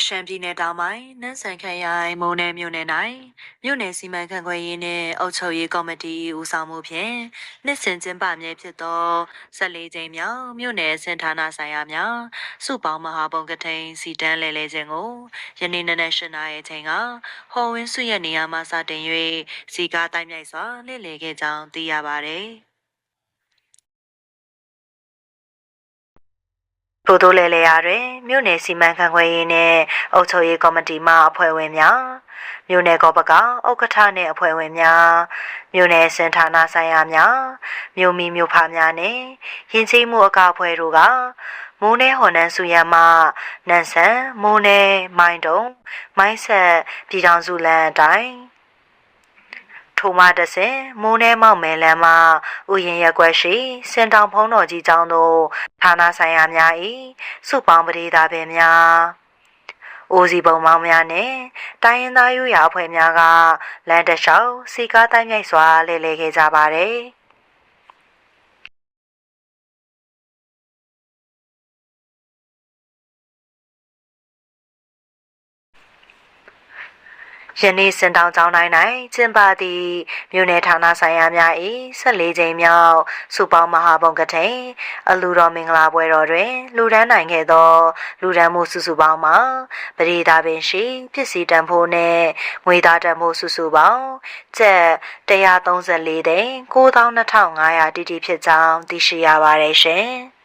ရှမ်းပြည်နယ်တောင်ပိုင်းနန်းဆန်ခရိုင်မုံနယ်မြို့နယ်၌မြို့နယ်စီမံခန့်ခွဲရေးနှင့်အုပ်ချုပ်ရေးကော်မတီဦးဆောင်မှုဖြင့်နှစ်စဉ်ကျင်းပမည်ဖြစ်သော14ကြိမ်မြောက်မြို့နယ်စင်ဌာနဆိုင်ရာများစုပေါင်းမဟာပုံကထိန်စီတန်းလဲလဲခြင်းကိုယနေ့နနက်၈နာရီအချိန်ကဟော်ဝင်းစုရဲ့နေရာမှစတင်၍စီကားတိုင်းမြိုက်စွာလှည့်လည်ခဲ့ကြောင်းသိရပါသည်။ ထို့သောလေလေရာတွင်မြို့နယ်စီမံခန့်ခွဲရေးနှင့်အုပ်ချုပ်ရေးကော်မတီမှအဖွဲ့ဝင်များမြို့နယ်ကောပကဥက္ကဋ္ဌနှင့်အဖွဲ့ဝင်များမြို့နယ်စင်ဌာနဆိုင်ရာများမြို့မီမြို့ဖများနှင့်ယဉ်ကျေးမှုအကောအဖွဲ့တို့ကမိုးနေဟွန်နန်းစုရမနန်းဆန်မိုးနေမိုင်းတုံမိုင်းဆက်ပြည်ထောင်စုလမ်းအတိုင်း ထိုမှတဆင်မိုးနဲမောက်မဲလမ်းမှဥယျာဉ်ရက်ွက်ရှိစင်တောင်ဖုံးတော်ကြီးကျောင်းသို့ဌာနဆိုင်ရာများ၏စုပေါင်းပရိဒါပင်များအိုစီပုံမောင်းများနှင့်တိုင်းရင်းသားယူရာအဖွဲ့များကလမ်းတစ်လျှောက်စီကားတိုင်းမြိုက်စွာလဲလှယ်ခဲ့ကြပါသည် ယနေ့စင်တောင်ကျောင်းတိုင်း၌ကျင်းပသည့်မြို့နယ်ဌာနဆိုင်ရာများ၏14ကြိမ်မြောက်စုပေါင်းမဟာဘုံကထိန်အလူတော်မင်္ဂလာပွဲတော်တွင် လူဒန်းနိုင်ခဲ့သောလူဒန်းမှုစုစုပေါင်းမှာပရိဒါပင်ရှိပစ္စည်းတန်ဖိုးနှင့်ငွေသားတန်ဖိုးစုစုပေါင်းကျပ်134သိန်း9500တိတိဖြစ်ကြောင်းသိရှိရပါတယ်ရှင်။